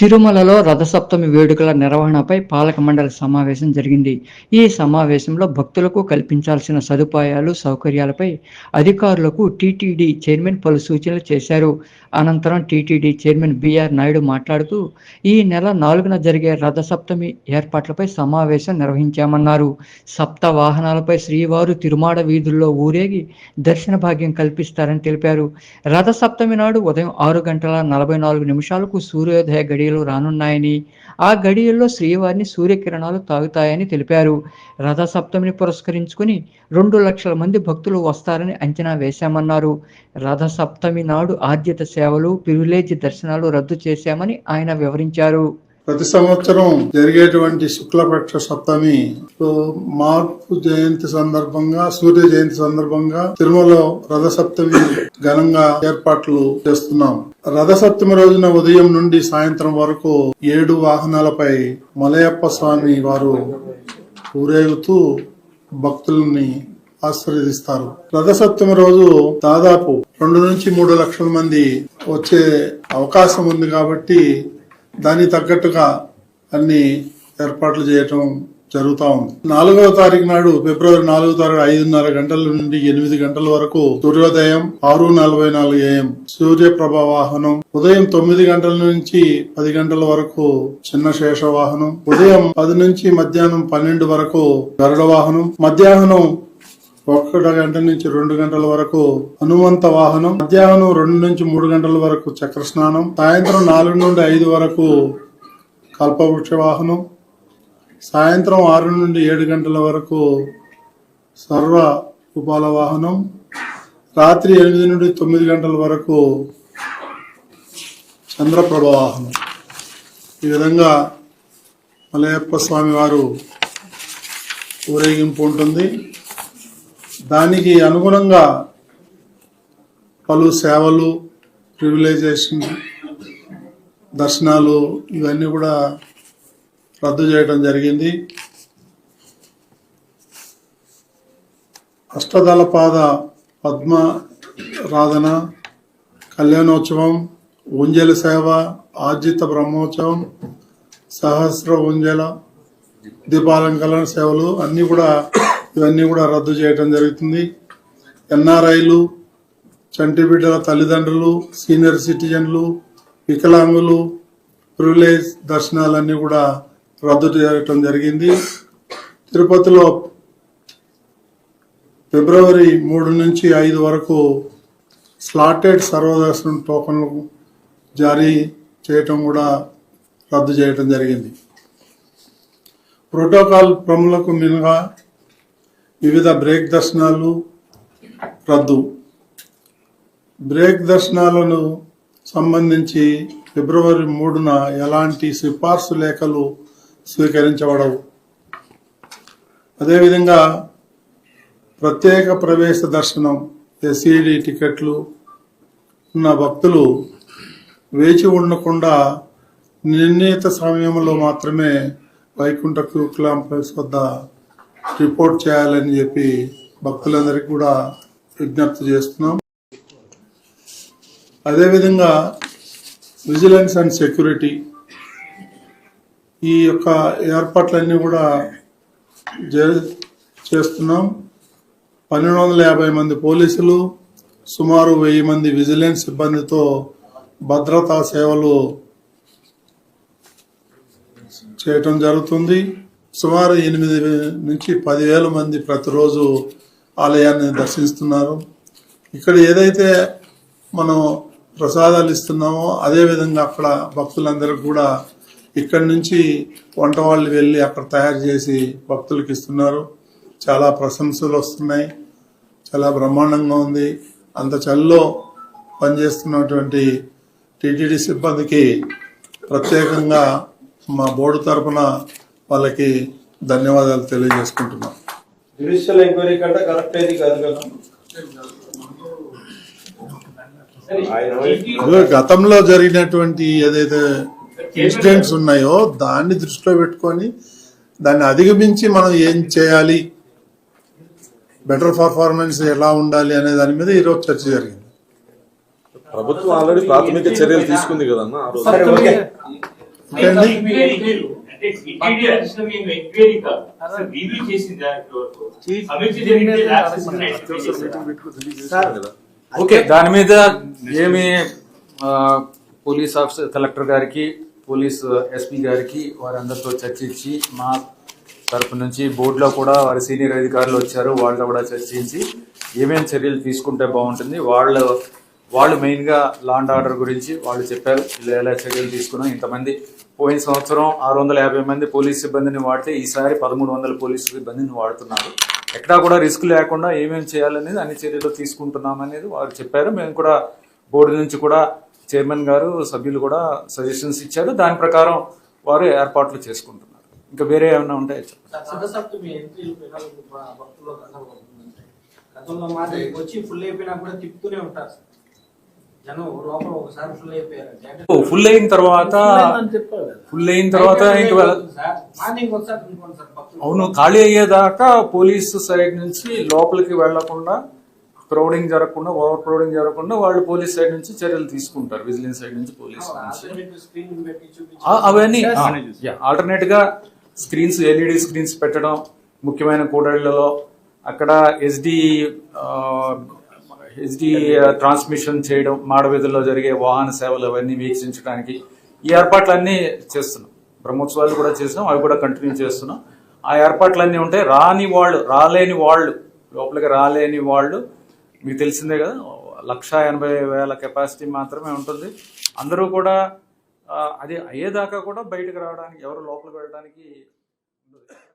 తిరుమలలో రథసప్తమి వేడుకల నిర్వహణపై పాలక మండలి సమావేశం జరిగింది. ఈ సమావేశంలో భక్తులకు కల్పించాల్సిన సదుపాయాలు సౌకర్యాలపై అధికారులకు టీటీడీ చైర్మన్ పలు సూచనలు చేశారు. అనంతరం టీటీడీ చైర్మన్ బిఆర్ నాయుడు మాట్లాడుతూ ఈ నెల నాలుగున జరిగే రథసప్తమి ఏర్పాట్లపై సమావేశం నిర్వహించామన్నారు. సప్త వాహనాలపై శ్రీవారు తిరుమాడ వీధుల్లో ఊరేగి దర్శన భాగ్యం కల్పిస్తారని తెలిపారు. రథసప్తమి నాడు ఉదయం ఆరు గంటల నలభై నాలుగు నిమిషాలకు సూర్యోదయ గడియలు రానున్నాయని ఆ గడియల్లో శ్రీవారిని సూర్యకిరణాలు తాగుతాయని తెలిపారు. రథసప్తమిని పురస్కరించుకుని రెండు లక్షల మంది భక్తులు వస్తారని అంచనా వేశామన్నారు. రథసప్తమి నాడు ఆద్యత సేవలు ప్రివిలేజ్ దర్శనాలు రద్దు చేశామని ఆయన వివరించారు. ప్రతి సంవత్సరం జరిగేటువంటి శుక్లపక్ష సప్తమి మార్పు జయంతి సందర్భంగా సూర్య జయంతి సందర్భంగా తిరుమలలో రథ సప్తమి ఘనంగా ఏర్పాట్లు చేస్తున్నాం. రథ సప్తమి రోజున ఉదయం నుండి సాయంత్రం వరకు ఏడు వాహనాలపై మలయప్ప స్వామి వారు ఊరేగుతూ భక్తుల్ని ఆశీర్వదిస్తారు. రథసప్తమి రోజు దాదాపు రెండు నుంచి మూడు లక్షల మంది వచ్చే అవకాశం ఉంది కాబట్టి దానికి తగ్గట్టుగా అన్ని ఏర్పాట్లు చేయటం జరుగుతా ఉంది. నాలుగవ తారీఖు నాడు ఫిబ్రవరి నాలుగో తారీఖు ఐదున్నర గంటల నుండి ఎనిమిది గంటల వరకు సూర్యోదయం ఆరు నలభై నాలుగు ఏఎం. సూర్యప్రభ వాహనం ఉదయం తొమ్మిది గంటల నుంచి పది గంటల వరకు చిన్న శేష వాహనం ఉదయం పది నుంచి మధ్యాహ్నం పన్నెండు వరకు గరుడ వాహనం మధ్యాహ్నం ఒక్కటి గంట నుంచి రెండు గంటల వరకు హనుమంత వాహనం మధ్యాహ్నం రెండు నుంచి మూడు గంటల వరకు చక్ర స్నానం సాయంత్రం నాలుగు నుండి ఐదు వరకు కల్పవృక్ష వాహనం సాయంత్రం ఆరు నుండి ఏడు గంటల వరకు సర్వ ఉపాల వాహనం రాత్రి ఎనిమిది నుండి తొమ్మిది గంటల వరకు చంద్రప్రభ వాహనం. ఈ విధంగా మలయప్ప స్వామి వారు ఊరేగింపు ఉంటుంది. దానికి అనుగుణంగా పలు సేవలు ప్రివిలైజేషన్ దర్శనాలు ఇవన్నీ కూడా రద్దు చేయడం జరిగింది. అష్టదళ పాద పద్మ రాధన కళ్యాణోత్సవం ఉంజల సేవ ఆర్జిత బ్రహ్మోత్సవం సహస్ర ఉంజల దీపాలంకరణ సేవలు అన్నీ కూడా ఇవన్నీ కూడా రద్దు చేయడం జరుగుతుంది. ఎన్ఆర్ఐలు చంటి బిడ్డల తల్లిదండ్రులు సీనియర్ సిటిజన్లు వికలాంగులు ప్రివిలేజ్ దర్శనాలన్నీ కూడా రద్దు చేయటం జరిగింది. తిరుపతిలో ఫిబ్రవరి మూడు నుంచి ఐదు వరకు స్లాటెడ్ సర్వదర్శనం టోకన్లు జారీ చేయటం కూడా రద్దు చేయటం జరిగింది. ప్రోటోకాల్ ప్రములకు మినహా వివిధ బ్రేక్ దర్శనాలు రద్దు. బ్రేక్ దర్శనాలను సంబంధించి ఫిబ్రవరి మూడున ఎలాంటి సిఫార్సు లేఖలు స్వీకరించబడవు. అదేవిధంగా ప్రత్యేక ప్రవేశ దర్శనం ఎస్ఈడి టికెట్లు ఉన్న భక్తులు వేచి ఉండకుండా నిర్ణీత సమయంలో మాత్రమే వైకుంఠ క్యూక్లాం ప్రవేశ వద్ద రిపోర్ట్ చేయాలని చెప్పి భక్తులందరికీ కూడా విజ్ఞప్తి చేస్తున్నాం. అదేవిధంగా విజిలెన్స్ అండ్ సెక్యూరిటీ ఈ యొక్క ఏర్పాట్లన్నీ కూడా చేస్తున్నాం. పన్నెండు వందల యాభై మంది పోలీసులు సుమారు వెయ్యి మంది విజిలెన్స్ సిబ్బందితో భద్రతా సేవలు చేయటం జరుగుతుంది. సుమారు ఎనిమిది నుంచి పదివేల మంది ప్రతిరోజు ఆలయాన్ని దర్శిస్తున్నారు. ఇక్కడ ఏదైతే మనం ప్రసాదాలు ఇస్తున్నామో అదే విధంగా అక్కడ భక్తులందరూ కూడా ఇక్కడి నుంచి వంట వాళ్ళు వెళ్ళి అక్కడ తయారు చేసి భక్తులకు ఇస్తున్నారు. చాలా ప్రశంసలు వస్తున్నాయి. చాలా బ్రహ్మాండంగా ఉంది. అంత చలిలో పనిచేస్తున్నటువంటి టీటీడీ సిబ్బందికి ప్రత్యేకంగా మా బోర్డు తరఫున వాళ్ళకి ధన్యవాదాలు తెలియజేసుకుంటున్నాం. జ్యుడిషియల్ ఎంక్వైరీ కంటే కరెక్ట్ అయింది కాదు కదా? గతంలో జరిగినటువంటి ఏదైతే ఇన్సిడెంట్స్ ఉన్నాయో దాన్ని దృష్టిలో పెట్టుకొని దాన్ని అధిగమించి మనం ఏం చేయాలి? బెటర్ పర్ఫార్మెన్స్ ఎలా ఉండాలి అనే దాని మీద ఈరోజు చర్చ జరిగింది. ప్రభుత్వం ఆల్రెడీ ప్రాథమిక చర్యలు తీసుకుంది కదన్న ఓకే. అంటే టీటీడీ ఎంక్వైరీ కాదు అసలు రివ్యూ చేసింది వరకు జరిగితే దాని మీద ఏమి పోలీస్ ఆఫీసర్ కలెక్టర్ గారికి పోలీస్ ఎస్పీ గారికి వారందరితో చర్చించి మా తరపు నుంచి బోర్డులో కూడా వారి సీనియర్ అధికారులు వచ్చారు వాళ్ళతో కూడా చర్చించి ఏమేం చర్యలు తీసుకుంటే బాగుంటుంది వాళ్ళు వాళ్ళు మెయిన్గా లాండ్ ఆర్డర్ గురించి వాళ్ళు చెప్పారు. ఇలా ఎలా చర్యలు తీసుకున్నాం. ఇంతమంది పోయిన సంవత్సరం ఆరు వందల యాభై మంది పోలీస్ సిబ్బందిని వాడితే ఈసారి పదమూడు వందల పోలీస్ సిబ్బందిని వాడుతున్నారు. ఎక్కడా కూడా రిస్క్ లేకుండా ఏమేమి చేయాలనేది అన్ని చర్యలు తీసుకుంటున్నాం అనేది వారు చెప్పారు. మేము కూడా బోర్డు నుంచి కూడా చైర్మన్ గారు సభ్యులు కూడా సజెషన్స్ ఇచ్చారు. దాని ప్రకారం వారు ఏర్పాట్లు చేసుకుంటున్నారు. ఇంకా వేరే ఏమైనా ఉంటాయి గతంలో వచ్చి ఫుల్ అయిపోయినా కూడా తిప్పుతూనే ఉంటారు ఫుల్ అయిన తర్వాత. ఫుల్ అయిన తర్వాత అవును ఖాళీ అయ్యేదాకా పోలీసు సైడ్ నుంచి లోపలికి వెళ్ళకుండా క్రౌడింగ్ జరగకుండా ఓవర్ క్రౌడింగ్ జరగకుండా వాళ్ళు పోలీస్ సైడ్ నుంచి చర్యలు తీసుకుంటారు. విజిలెన్స్ సైడ్ నుంచి పోలీస్ నుంచి. అవన్నీ ఆల్టర్నేట్గా స్క్రీన్స్ ఎల్ఈడి స్క్రీన్స్ పెట్టడం ముఖ్యమైన కూడళ్ళలో అక్కడ ఎస్డి హెచ్డి ట్రాన్స్మిషన్ uh, చేయడం మాడవీధుల్లో జరిగే వాహన సేవలు అవన్నీ వీక్షించడానికి ఈ ఏర్పాట్లన్నీ చేస్తున్నాం. బ్రహ్మోత్సవాలు కూడా చేస్తున్నాం అవి కూడా కంటిన్యూ చేస్తున్నాం. ఆ ఏర్పాట్లన్నీ ఉంటాయి. రాని వాళ్ళు రాలేని వాళ్ళు లోపలికి రాలేని వాళ్ళు మీకు తెలిసిందే కదా లక్ష ఎనభై వేల కెపాసిటీ మాత్రమే ఉంటుంది. అందరూ కూడా అది అయ్యేదాకా కూడా బయటకు రావడానికి ఎవరు లోపలికి వెళ్ళడానికి